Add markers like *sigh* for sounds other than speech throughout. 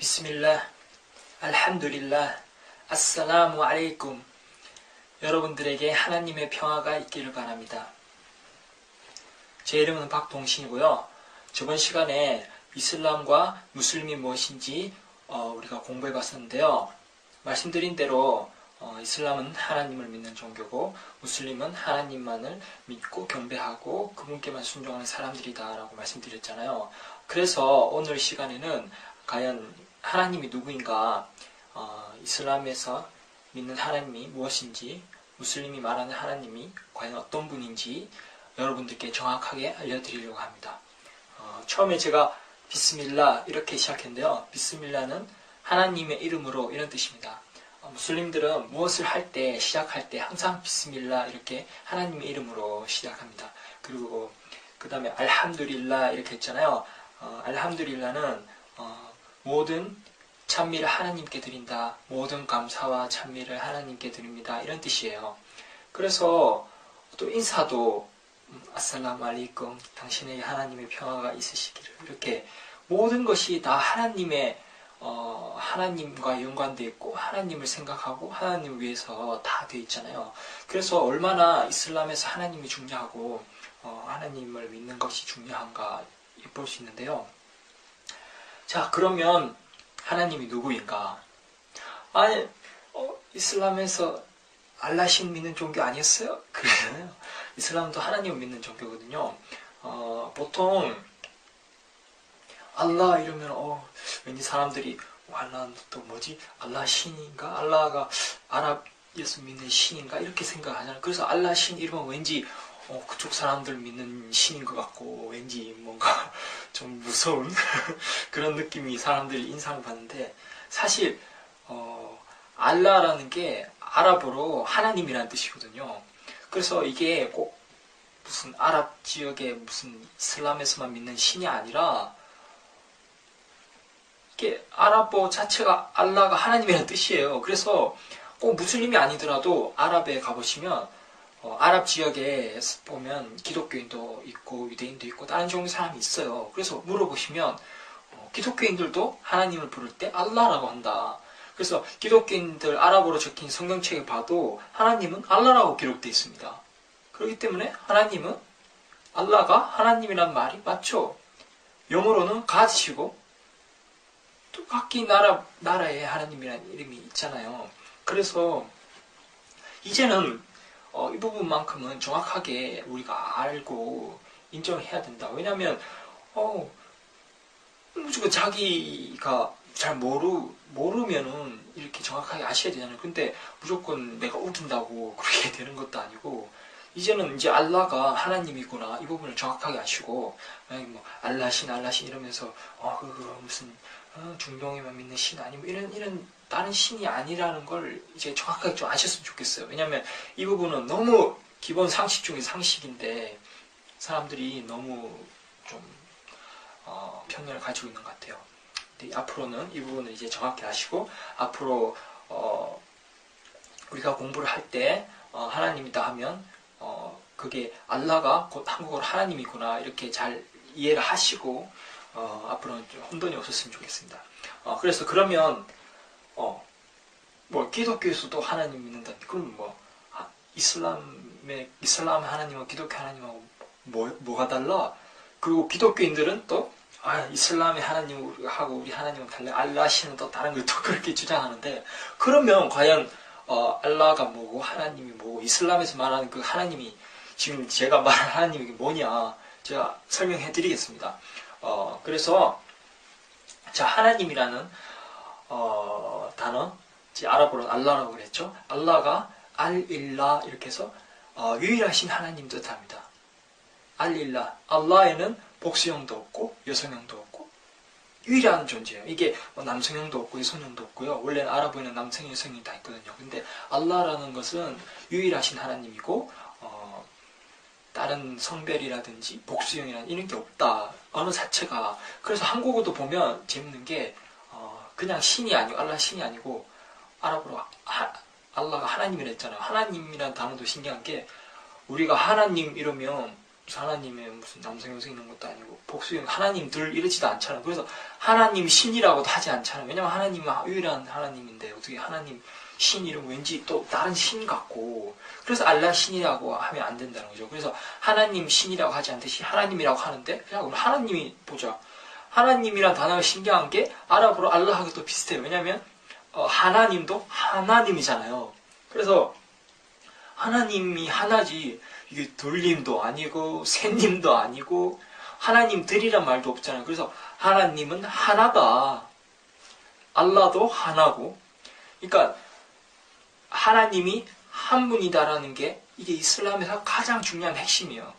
비스밀라, 알함두릴라, 아살라무 알레이쿰. 여러분들에게 하나님의 평화가 있기를 바랍니다. 제 이름은 박동신이고요. 저번 시간에 이슬람과 무슬림이 무엇인지 어, 우리가 공부해 봤었는데요. 말씀드린 대로 어, 이슬람은 하나님을 믿는 종교고 무슬림은 하나님만을 믿고 경배하고 그분께만 순종하는 사람들이다라고 말씀드렸잖아요. 그래서 오늘 시간에는 과연 하나님이 누구인가, 어, 이슬람에서 믿는 하나님이 무엇인지, 무슬림이 말하는 하나님이 과연 어떤 분인지 여러분들께 정확하게 알려드리려고 합니다. 어, 처음에 제가 비스밀라 이렇게 시작했는데요. 비스밀라는 하나님의 이름으로 이런 뜻입니다. 어, 무슬림들은 무엇을 할 때, 시작할 때 항상 비스밀라 이렇게 하나님의 이름으로 시작합니다. 그리고 그 다음에 알함두릴라 이렇게 했잖아요. 어, 알함두릴라는 어, 모든 찬미를 하나님께 드린다. 모든 감사와 찬미를 하나님께 드립니다. 이런 뜻이에요. 그래서 또 인사도 음, 아살라무 알리끔 당신에게 하나님의 평화가 있으시기를 이렇게 모든 것이 다 하나님의 어, 하나님과 연관되어 있고 하나님을 생각하고 하나님을 위해서 다 되어 있잖아요. 그래서 얼마나 이슬람에서 하나님이 중요하고 어, 하나님을 믿는 것이 중요한가 볼 수 있는데요. 자 그러면 하나님이 누구인가? 아니 어, 이슬람에서 알라신 믿는 종교 아니었어요? 그러잖아요. 이슬람도 하나님을 믿는 종교거든요. 어, 보통 알라 이러면 어, 왠지 사람들이 어, 알라는 또 뭐지? 알라 신인가? 알라가 아랍 예수 믿는 신인가? 이렇게 생각하잖아요. 그래서 알라 신 이러면 왠지 어, 그쪽 사람들 믿는 신인 것 같고 왠지 뭔가 *laughs* 좀 무서운 *laughs* 그런 느낌이 사람들이 인상을 받는데 사실 어, 알라라는 게 아랍어로 하나님이라는 뜻이거든요. 그래서 이게 꼭 무슨 아랍 지역의 무슨 이슬람에서만 믿는 신이 아니라 이게 아랍어 자체가 알라가 하나님이라는 뜻이에요. 그래서 꼭 무슬림이 아니더라도 아랍에 가보시면 어, 아랍 지역에 보면 기독교인도 있고 유대인도 있고 다른 종류 사람이 있어요. 그래서 물어보시면 어, 기독교인들도 하나님을 부를 때 알라라고 한다. 그래서 기독교인들 아랍어로 적힌 성경책을 봐도 하나님은 알라라고 기록되어 있습니다. 그렇기 때문에 하나님은 알라가 하나님이란 말이 맞죠. 영어로는 God이고 또 각기 나라 나라에 하나님이라는 이름이 있잖아요. 그래서 이제는 어, 이 부분만큼은 정확하게 우리가 알고 인정해야 된다. 왜냐하면 어, 무조건 자기가 잘 모르 모르면은 이렇게 정확하게 아셔야 되잖아요. 근데 무조건 내가 우긴다고 *laughs* 그렇게 되는 것도 아니고 이제는 이제 알라가 하나님이구나 이 부분을 정확하게 아시고 뭐 알라신 알라신 이러면서 어 그거 무슨 어, 중동에만 믿는 신 아니면 이런 이런 다른 신이 아니라는 걸 이제 정확하게 좀 아셨으면 좋겠어요. 왜냐하면 이 부분은 너무 기본 상식 중의 상식인데 사람들이 너무 좀 어, 편견을 가지고 있는 것 같아요. 앞으로는 이 부분을 이제 정확히 아시고 앞으로 어, 우리가 공부를 할때 어, 하나님이다 하면 어, 그게 알라가 곧 한국어로 하나님이구나 이렇게 잘 이해를 하시고 어, 앞으로는 좀 혼돈이 없었으면 좋겠습니다. 어, 그래서 그러면 어, 뭐 기독교에서도 하나님 믿는다. 그럼 뭐 아, 이슬람의 이슬람 하나님하고 기독교 하나님하고 뭐, 뭐가 달라? 그리고 기독교인들은 또 아, 이슬람의 하나님하고 우리 하나님은 달라. 알라시는 또 다른 걸 또 *laughs* 그렇게 주장하는데 그러면 과연 어, 알라가 뭐고 하나님이 뭐고 이슬람에서 말하는 그 하나님이 지금 제가 말한 하나님이 뭐냐 제가 설명해 드리겠습니다. 어, 그래서 자 하나님이라는 어, 단어 아랍어로 알라라고 그랬죠. 알라가 알일라 이렇게 해서 어, 유일하신 하나님 뜻합니다. 알일라 알라에는 복수형도 없고 여성형도 없고 유일한 존재예요. 이게 뭐 남성형도 없고 여성형도 없고요. 원래는 아랍어에는 남성, 여성이 다 있거든요. 근데 알라라는 것은 유일하신 하나님이고 어, 다른 성별이라든지 복수형이라는 이런 게 없다. 어느 자체가 그래서 한국어도 보면 재밌는 게 그냥 신이 아니고 알라 신이 아니고 아랍어로 하, 알라가 하나님이라 했잖아요. 하나님이란 단어도 신기한 게 우리가 하나님 이러면 하나님의 무슨 남성 여성 있는 것도 아니고 복수형 하나님들 이러지도 않잖아. 그래서 하나님 신이라고도 하지 않잖아. 왜냐면 하나님은 유일한 하나님인데 어떻게 하나님 신 이름 왠지 또 다른 신 같고 그래서 알라 신이라고 하면 안 된다는 거죠. 그래서 하나님 신이라고 하지 않듯이 하나님이라고 하는데 그냥 하나님이 보자. 하나님이란 단어가 신기한 게 아랍어로 알라하고 또 비슷해요. 왜냐면 어, 하나님도 하나님이잖아요. 그래서 하나님이 하나지 이게 돌림도 아니고 샌님도 아니고 하나님들이란 말도 없잖아요. 그래서 하나님은 하나다. 알라도 하나고. 그러니까 하나님이 한 분이다라는 게 이게 이슬람에서 가장 중요한 핵심이에요.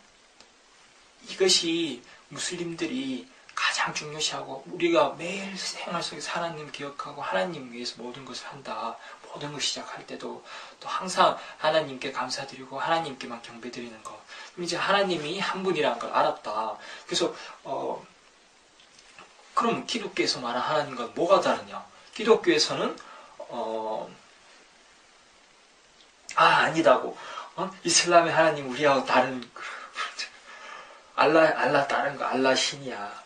이것이 무슬림들이 가장 중요시하고 우리가 매일 생활 속에서 하나님 기억하고 하나님 위해서 모든 것을 한다. 모든 걸 시작할 때도 또 항상 하나님께 감사드리고 하나님께만 경배드리는 것. 이제 하나님이 한 분이라는 걸 알았다. 그래서 어 그럼 기독교에서 말하는 하나님과 뭐가 다르냐? 기독교에서는 어 아, 아니다고. 어? 이슬람의 하나님 우리하고 다른, *laughs* 알라, 알라 다른 거, 알라 신이야.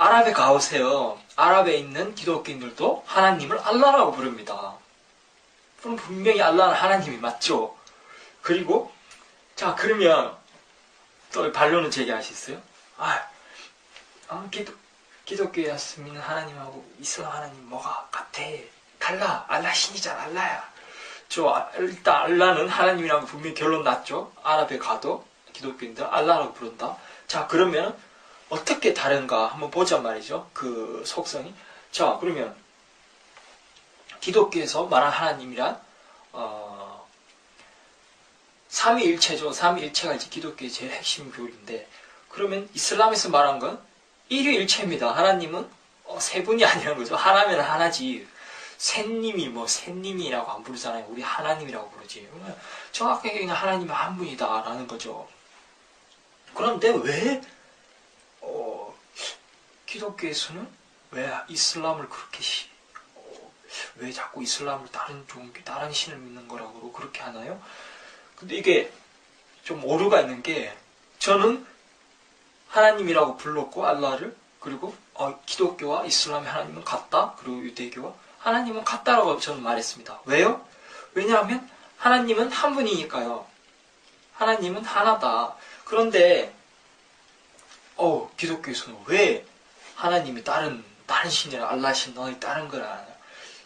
아랍에 가보세요. 아랍에 있는 기독교인들도 하나님을 알라라고 부릅니다. 그럼 분명히 알라는 하나님이 맞죠? 그리고, 자, 그러면, 또 반론을 제기하셨어요? 아, 아 기독, 기독교에서 믿는 하나님하고 이슬람 하나님 뭐가 같아? 달라. 알라 신이잖아, 알라야. 저 일단 알라는 하나님이라고 분명히 결론 났죠. 아랍에 가도 기독교인들 알라라고 부른다. 자 그러면 어떻게 다른가 한번 보자 말이죠. 그 속성이. 자 그러면 기독교에서 말한 하나님이란 어, 삼위일체죠. 삼위일체가 이제 기독교의 제일 핵심 교리인데 그러면 이슬람에서 말한 건 일위일체입니다. 하나님은 어, 세 분이 아니라는 거죠. 하나면 하나지. 샌님이 뭐 샌님이라고 안 부르잖아요. 우리 하나님이라고 부르지. 정확하게 하나님은 한 분이다라는 거죠. 그런데 왜 어, 기독교에서는 왜 이슬람을 그렇게 시, 어, 왜 자꾸 이슬람을 다른 종교, 다른 신을 믿는 거라고 그렇게 하나요? 근데 이게 좀 오류가 있는 게 저는 하나님이라고 불렀고 알라를 그리고 어, 기독교와 이슬람의 하나님은 같다. 그리고 유대교와 하나님은 같다라고 저는 말했습니다. 왜요? 왜냐하면 하나님은 한 분이니까요. 하나님은 하나다. 그런데 어 기독교에서는 왜 하나님이 다른 다른 신이라 알라신 너희 다른 거라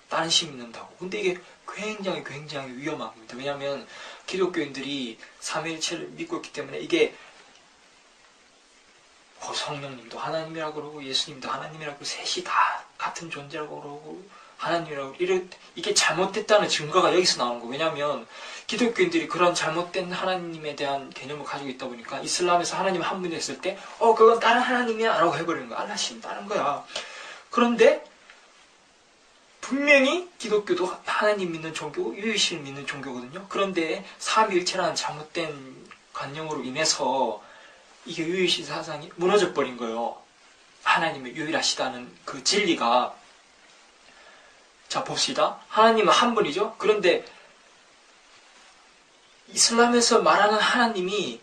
다른 신 믿는다고. 근데 이게 굉장히 굉장히 위험한 겁니다. 왜냐하면 기독교인들이 삼위일체를 믿고 있기 때문에 이게 어, 성령님도 하나님이라고 그러고 예수님도 하나님이라고 셋이 다 같은 존재라고 그러고 하나님이라고 이래, 이게 잘못됐다는 증거가 여기서 나오는 거. 왜냐하면 기독교인들이 그런 잘못된 하나님에 대한 개념을 가지고 있다 보니까 이슬람에서 하나님 한 분이 했을 때 어 그건 다른 하나님이야? 라고 해버리는 거야. 알라신 다른 거야. 그런데 분명히 기독교도 하나님 믿는 종교 유일신을 믿는 종교거든요. 그런데 삼위일체라는 잘못된 관념으로 인해서 이게 유일신 사상이 무너져 버린 거예요. 하나님의 유일하시다는 그 진리가 자, 봅시다. 하나님은 한 분이죠? 그런데 이슬람에서 말하는 하나님이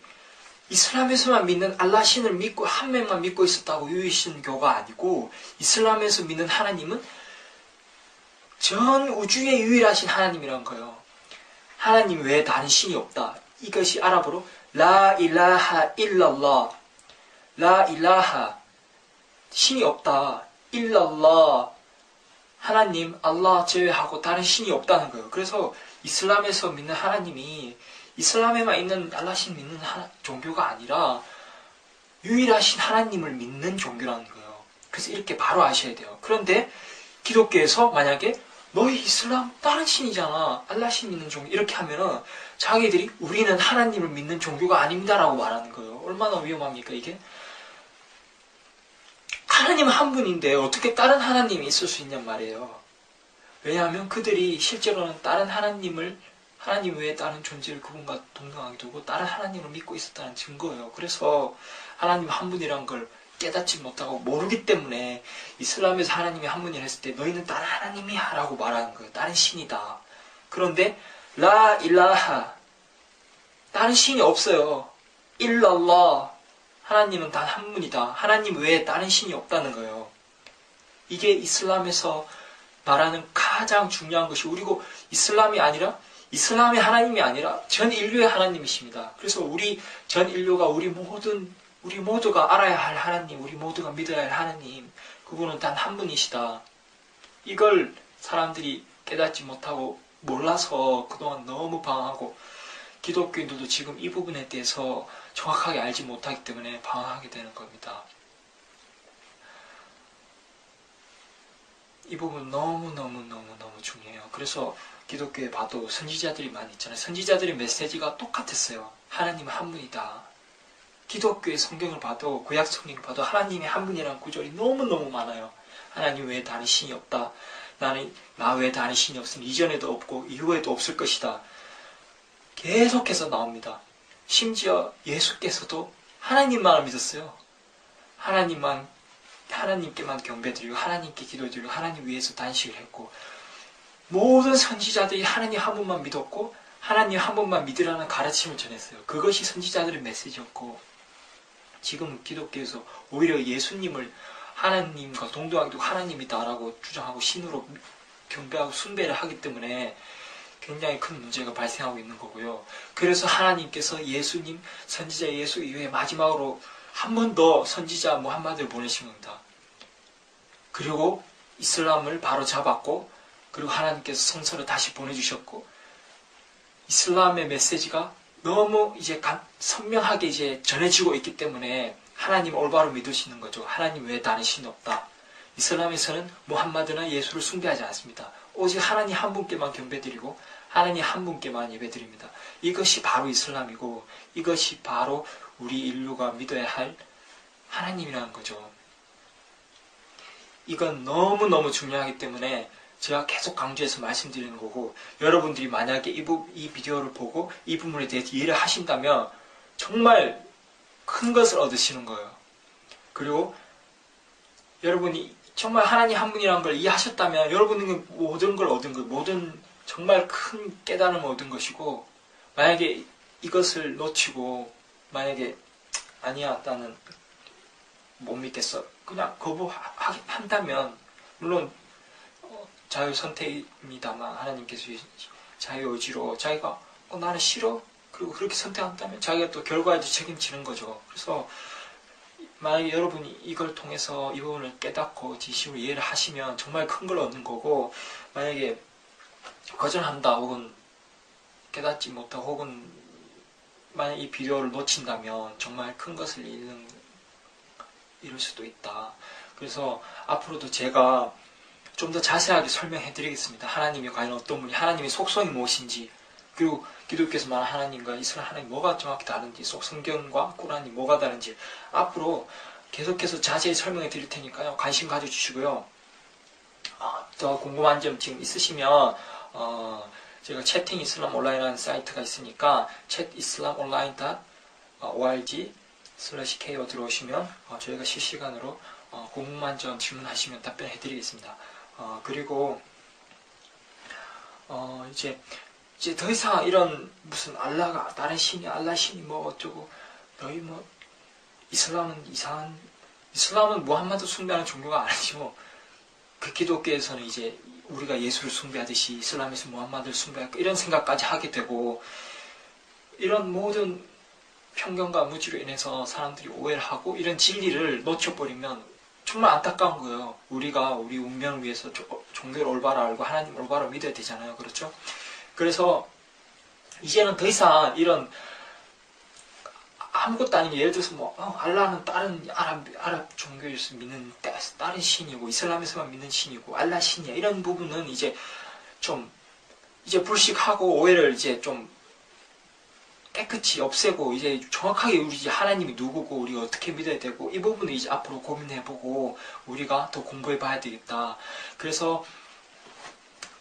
이슬람에서만 믿는 알라 신을 믿고 한 명만 믿고 있었다고 유일신교가 아니고 이슬람에서 믿는 하나님은 전 우주의 유일하신 하나님이란 거예요. 하나님 외에 다른 신이 없다. 이것이 아랍어로 라 일라하 일랄라 라 일라하 신이 없다. 일랄라 하나님, 알라 제외하고 다른 신이 없다는 거예요. 그래서 이슬람에서 믿는 하나님이 이슬람에만 있는 알라신 믿는 하나, 종교가 아니라 유일하신 하나님을 믿는 종교라는 거예요. 그래서 이렇게 바로 아셔야 돼요. 그런데 기독교에서 만약에 너희 이슬람 다른 신이잖아. 알라신 믿는 종교. 이렇게 하면은 자기들이 우리는 하나님을 믿는 종교가 아닙니다라고 말하는 거예요. 얼마나 위험합니까, 이게? 하나님은 한 분인데 어떻게 다른 하나님이 있을 수 있냔 말이에요. 왜냐하면 그들이 실제로는 다른 하나님을 하나님 외에 다른 존재를 그분과 동등하게 두고 다른 하나님을 믿고 있었다는 증거예요. 그래서 하나님 한 분이란 걸 깨닫지 못하고 모르기 때문에 이슬람에서 하나님이 한 분이라 했을 때 너희는 다른 하나님이야 라고 말하는 거예요. 다른 신이다. 그런데 라 일라하 다른 신이 없어요. 일랄라 하나님은 단 한 분이다. 하나님 외에 다른 신이 없다는 거예요. 이게 이슬람에서 말하는 가장 중요한 것이 우리고 이슬람이 아니라 이슬람의 하나님이 아니라 전 인류의 하나님이십니다. 그래서 우리 전 인류가 우리 모든 우리 모두가 알아야 할 하나님, 우리 모두가 믿어야 할 하나님, 그분은 단 한 분이시다. 이걸 사람들이 깨닫지 못하고 몰라서 그동안 너무 방황하고 기독교인들도 지금 이 부분에 대해서 정확하게 알지 못하기 때문에 방황하게 되는 겁니다. 이 부분 너무너무너무너무 중요해요. 그래서 기독교에 봐도 선지자들이 많이 있잖아요. 선지자들의 메시지가 똑같았어요. 하나님은 한 분이다. 기독교의 성경을 봐도 구약 성경을 봐도 하나님이 한 분이라는 구절이 너무너무 많아요. 하나님 외에 다른 신이 없다. 나는 나 외에 다른 신이 없으니 이전에도 없고 이후에도 없을 것이다. 계속해서 나옵니다. 심지어 예수께서도 하나님만을 믿었어요. 하나님만 하나님께만 경배드리고 하나님께 기도드리고 하나님 위해서 단식을 했고 모든 선지자들이 하나님 한 분만 믿었고 하나님 한 분만 믿으라는 가르침을 전했어요. 그것이 선지자들의 메시지였고 지금 기독교에서 오히려 예수님을 하나님과 동등하게 하나님이다라고 주장하고 신으로 경배하고 숭배를 하기 때문에 굉장히 큰 문제가 발생하고 있는 거고요. 그래서 하나님께서 예수님, 선지자 예수 이후에 마지막으로 한 번 더 선지자 무함마드를 보내신 겁니다. 그리고 이슬람을 바로 잡았고, 그리고 하나님께서 성서를 다시 보내주셨고, 이슬람의 메시지가 너무 이제 선명하게 이제 전해지고 있기 때문에 하나님 올바로 믿으시는 거죠. 하나님 외에 다른 신이 없다. 이슬람에서는 무함마드나 예수를 숭배하지 않습니다. 오직 하나님 한 분께만 경배드리고 하나님 한 분께만 예배드립니다. 이것이 바로 이슬람이고 이것이 바로 우리 인류가 믿어야 할 하나님이라는 거죠. 이건 너무너무 중요하기 때문에 제가 계속 강조해서 말씀드리는 거고 여러분들이 만약에 이, 부, 이 비디오를 보고 이 부분에 대해서 이해를 하신다면 정말 큰 것을 얻으시는 거예요. 그리고 여러분이 정말 하나님 한 분이라는 걸 이해하셨다면 여러분은 모든 걸 얻은 것, 모든 정말 큰 깨달음을 얻은 것이고 만약에 이것을 놓치고 만약에 아니야 나는 못 믿겠어 그냥 거부한다면 물론 자유 선택입니다만 하나님께서 자유 의지로 자기가 어, 나는 싫어 그리고 그렇게 선택한다면 자기가 또 결과에 책임지는 거죠. 그래서 만약에 여러분이 이걸 통해서 이 부분을 깨닫고 지심으로 이해를 하시면 정말 큰 걸 얻는 거고 만약에 거절한다 혹은 깨닫지 못하고 혹은 만약 이 비디오를 놓친다면 정말 큰 것을 잃는 이룰 수도 있다. 그래서 앞으로도 제가 좀 더 자세하게 설명해 드리겠습니다. 하나님이 과연 어떤 분이, 하나님의 속성이 무엇인지, 그리고 기독교에서 말하는 하나님과 이스라엘 하나님 뭐가 정확히 다른지, 속 성경과 꾸란이 뭐가 다른지, 앞으로 계속해서 자세히 설명해 드릴 테니까요. 관심 가져주시고요. 어, 더 궁금한 점 지금 있으시면, 어, 제가 채팅 이슬람 온라인이라는 사이트가 있으니까, 챗 이슬람 온라인 org 슬래시 KO 들어오시면, 어, 저희가 실시간으로 어, 궁금한 점 질문하시면 답변해 드리겠습니다. 어, 그리고 어, 이제 이제 더 이상 이런 무슨 알라가 다른 신이 알라 신이 뭐 어쩌고 너희 뭐 이슬람은 이상한 이슬람은 무함마드 숭배하는 종교가 아니죠. 그 기독교에서는 이제 우리가 예수를 숭배하듯이 이슬람에서 무함마드를 숭배할까 이런 생각까지 하게 되고 이런 모든 편견과 무지로 인해서 사람들이 오해를 하고 이런 진리를 놓쳐버리면 정말 안타까운 거예요. 우리가 우리 운명을 위해서 종교를 올바로 알고 하나님 올바로 믿어야 되잖아요. 그렇죠? 그래서 이제는 더 이상 이런 아무것도 아닌 예를 들어서 뭐 어, 알라는 다른 아랍 아랍 종교에서 믿는 다른 신이고 이슬람에서만 믿는 신이고 알라 신이야 이런 부분은 이제 좀 이제 불식하고 오해를 이제 좀 깨끗이 없애고 이제 정확하게 우리 하나님이 누구고 우리가 어떻게 믿어야 되고 이 부분을 이제 앞으로 고민해보고 우리가 더 공부해봐야 되겠다. 그래서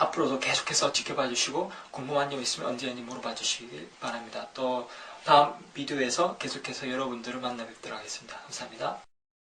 앞으로도 계속해서 지켜봐 주시고 궁금한 점 있으면 언제든지 물어봐 주시기 바랍니다. 또 다음 비디오에서 계속해서 여러분들을 만나 뵙도록 하겠습니다. 감사합니다.